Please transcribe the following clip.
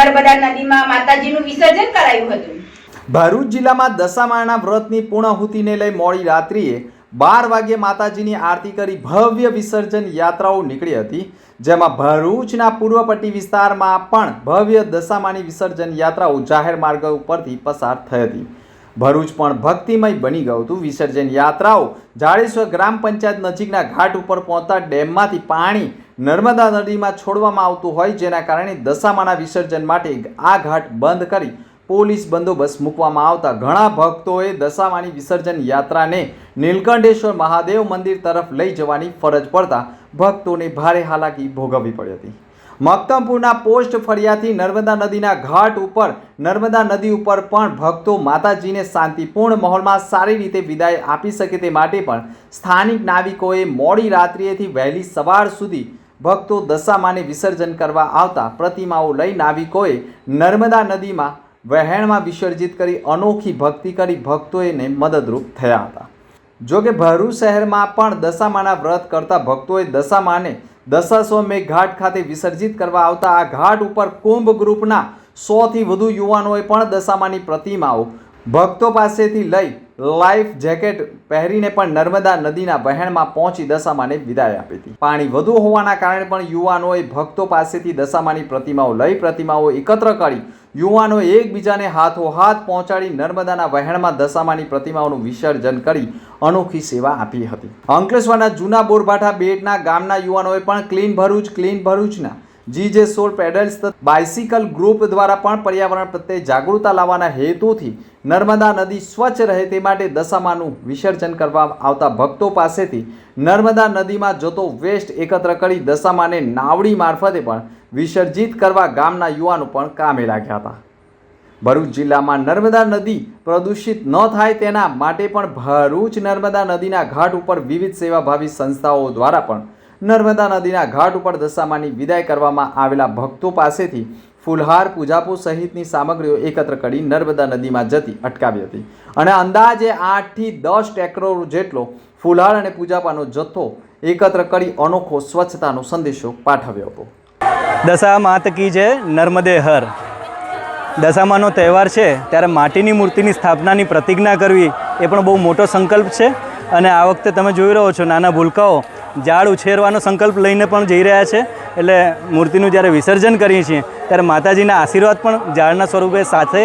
નર્મદા નદીમાં માતાજીનું વિસર્જન કરાયું હતું. ભરૂચ જિલ્લામાં દશામાના વ્રતની પૂર્ણાહુતિને લઈ મોડી રાત્રિએ બાર વાગ્યે માતાજીની આરતી કરી ભવ્ય વિસર્જન યાત્રાઓ નીકળી હતી, જેમાં ભરૂચના પૂર્વપટ્ટી વિસ્તારમાં પણ ભવ્ય દશામાની વિસર્જન યાત્રાઓ જાહેર માર્ગ ઉપરથી પસાર થઈ હતી. ભરૂચ પણ ભક્તિમય બની ગયું હતું. વિસર્જન યાત્રાઓ જાડેશ્વર ગ્રામ પંચાયત નજીકના ઘાટ ઉપર પહોંચતા ડેમમાંથી પાણી નર્મદા નદીમાં છોડવામાં આવતું હોય જેના કારણે દશામાના વિસર્જન માટે આ ઘાટ બંધ કરી પોલીસ બંદોબસ્ત મૂકવામાં આવતા ઘણા ભક્તોએ દશામાની વિસર્જન યાત્રાને નીલકંઠેશ્વર મહાદેવ મંદિર તરફ લઈ જવાની ફરજ પડતા ભક્તોને ભારે હાલાકી ભોગવવી પડી હતી. મક્તમપુરના પોસ્ટ ફળિયાથી નર્મદા નદીના ઘાટ ઉપર, નર્મદા નદી ઉપર પણ ભક્તો માતાજીને શાંતિપૂર્ણ માહોલમાં સારી રીતે વિદાય આપી શકે તે માટે પણ સ્થાનિક નાવિકોએ મોડી રાત્રિએથી વહેલી સવાર સુધી ભક્તો દશામાને વિસર્જન કરવા આવતા પ્રતિમાઓ લઈ નાવિકોએ નર્મદા નદીમાં વહેણમાં વિસર્જિત કરી અનોખી ભક્તિ કરી ભક્તોને મદદરૂપ થયા હતા. જો કે ભરૂચ શહેરમાં પણ દશામાના વ્રત કરતા ભક્તોએ દશામાને દશાશ્વમેઘ ઘાટ ખાતે વિસર્જિત કરવા આવતા આ ઘાટ ઉપર કુંભ ગ્રુપના સોથી વધુ યુવાનોએ પણ દશામાની પ્રતિમાઓ ભક્તો પાસેથી લઈ લાઈફ જેકેટ પહેરીને પણ નર્મદા નદીના વહેણમાં પહોંચી દશામાને વિદાય આપી હતી. પાણી વધુ હોવાના કારણે પણ યુવાનોએ ભક્તો પાસેથી દશામાની પ્રતિમાઓ લઈ પ્રતિમાઓ એકત્ર કરી યુવાનો એકબીજાને હાથો હાથ પહોંચાડી નર્મદાના વહેણમાં દશામાની પ્રતિમાઓનું વિસર્જન કરી અનોખી સેવા આપી હતી. અંકલેશ્વરના જૂના બોરભાઠા બેટના ગામના યુવાનોએ પણ ક્લીન ભરૂચ, ક્લીન ભરૂચના GJ soul pedals bicycle group દ્વારા પણ પર્યાવરણ પ્રત્યે જાગૃતતા લાવવાના હેતુથી નર્મદા નદી સ્વચ્છ રહે તે માટે દશામાનું વિસર્જન કરવા આવતા ભક્તો પાસેથી નર્મદા નદીમાં જતો વેસ્ટ એકત્ર કરી દશામાને નાવડી મારફતે પણ વિસર્જિત કરવા ગામના યુવાનો પણ કામે લાગ્યા હતા. ભરૂચ જિલ્લામાં નર્મદા નદી પ્રદૂષિત ન થાય તેના માટે પણ ભરૂચ નર્મદા નદીના ઘાટ ઉપર વિવિધ સેવાભાવી સંસ્થાઓ દ્વારા પણ નર્મદા નદીના ઘાટ ઉપર દશામાની વિદાય કરવામાં આવેલા ભક્તો પાસેથી ફુલહાર પૂજાપો સહિતની સામગ્રીઓ એકત્ર કરી નર્મદા નદીમાં જતી અટકાવી હતી. અને અંદાજે આઠથી દસ ટેકરો જેટલો ફુલહાર અને પૂજાપાનો જથ્થો એકત્ર કરી અનોખો સ્વચ્છતાનો સંદેશો પાઠવ્યો હતો. દશા માત કી જય, નર્મદે હર. દશામાનો તહેવાર છે ત્યારે માટીની મૂર્તિની સ્થાપનાની પ્રતિજ્ઞા કરવી એ પણ બહુ મોટો સંકલ્પ છે. અને આ વખતે તમે જોઈ રહ્યો છો નાના ભૂલકાઓ ઝાડ ઉછેરવાનો સંકલ્પ લઈને પણ જઈ રહ્યા છે. એટલે મૂર્તિનું જ્યારે વિસર્જન કરીએ છીએ, ત્યારે માતાજીના આશીર્વાદ પણ ઝાડના સ્વરૂપે સાથે